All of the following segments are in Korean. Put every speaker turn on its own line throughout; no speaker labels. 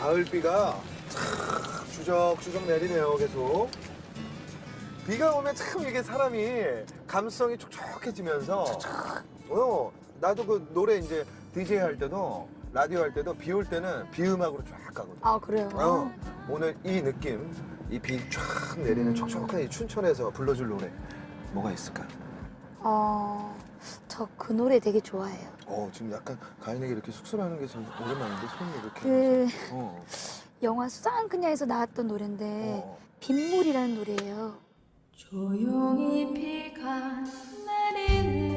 가을비가 참 주적주적 내리네요, 계속. 비가 오면 참 이게 사람이 감성이 촉촉해지면서 어, 나도 그 노래 이제 DJ 할 때도 라디오 할 때도 비 올 때는 비 음악으로 쫙 가거든.
아 그래요?
어, 오늘 이 느낌, 이 비 쫙 내리는 촉촉한 이 춘천에서 불러줄 노래 뭐가 있을까?
어, 저 그 노래 되게 좋아해요.
어, 지금 약간 가인에게 이렇게 숙소라는 게좀 오랜만인데 손이 이렇게.
그
어,
영화 수상한 그녀에서 나왔던 노래인데
어.
빗물이라는 노래예요.
조용히 비가 내리네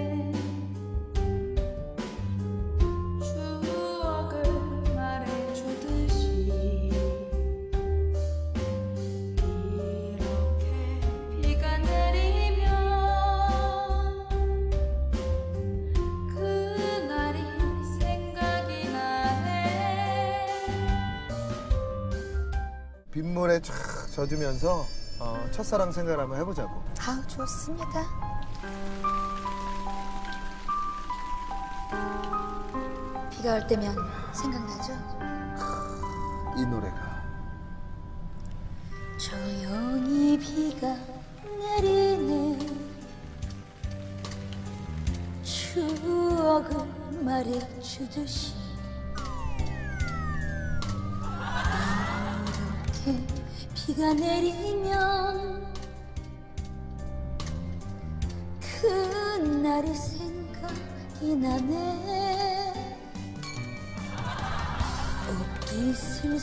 빗물에 쫙 젖으면서 어, 첫사랑 생각을 한번 해보자고.
아 좋습니다. 비가 올 때면 생각나죠?
이 노래가.
조용히 비가 내리네 추억을 말해주듯이 비가 내리면 그날이 생각이 나네. 옷깃을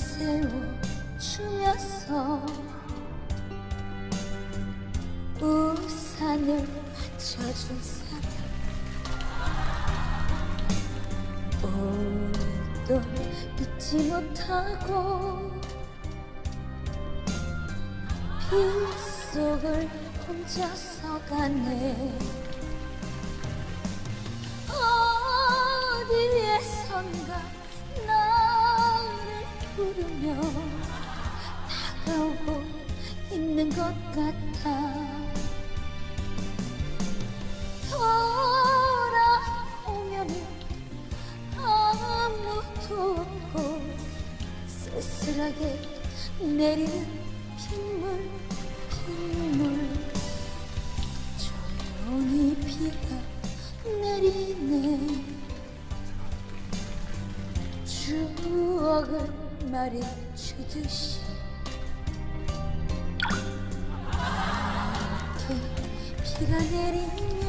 세워주면서 우산을 받쳐준 사람. 오늘도 잊지 못하고 빗속을 혼자서 가네. 어디에선가 나를 부르며 다가오고 있는 것 같아. 돌아오면 아무도 없고 쓸쓸하게 내리는 빗물 빗물. 조용히 비가 내리네. 추억을 말해주듯이 이렇게 비가 내리면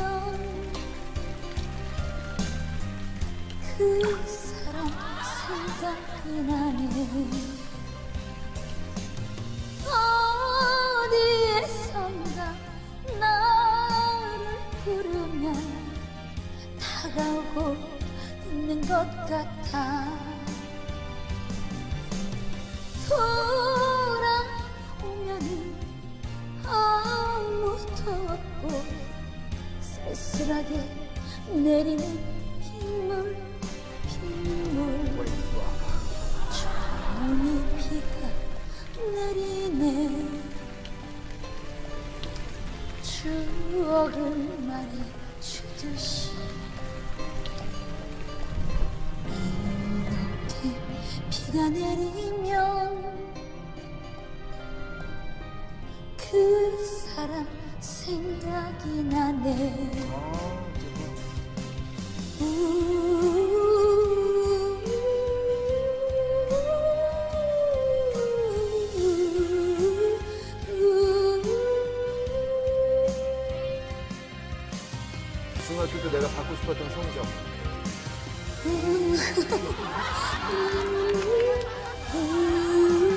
그 사람 생각이 나네 다가오고 있는 것 같아. 돌아오면은 아무도 쓸쓸하게 내리는 빗물 빗물. 조용히 비가 내리네. 추억을 말해 주듯이 비가 내리면 그 사람 생각이 나네
중학교 때 내가 받고 싶었던 성적.
Mm-hmm.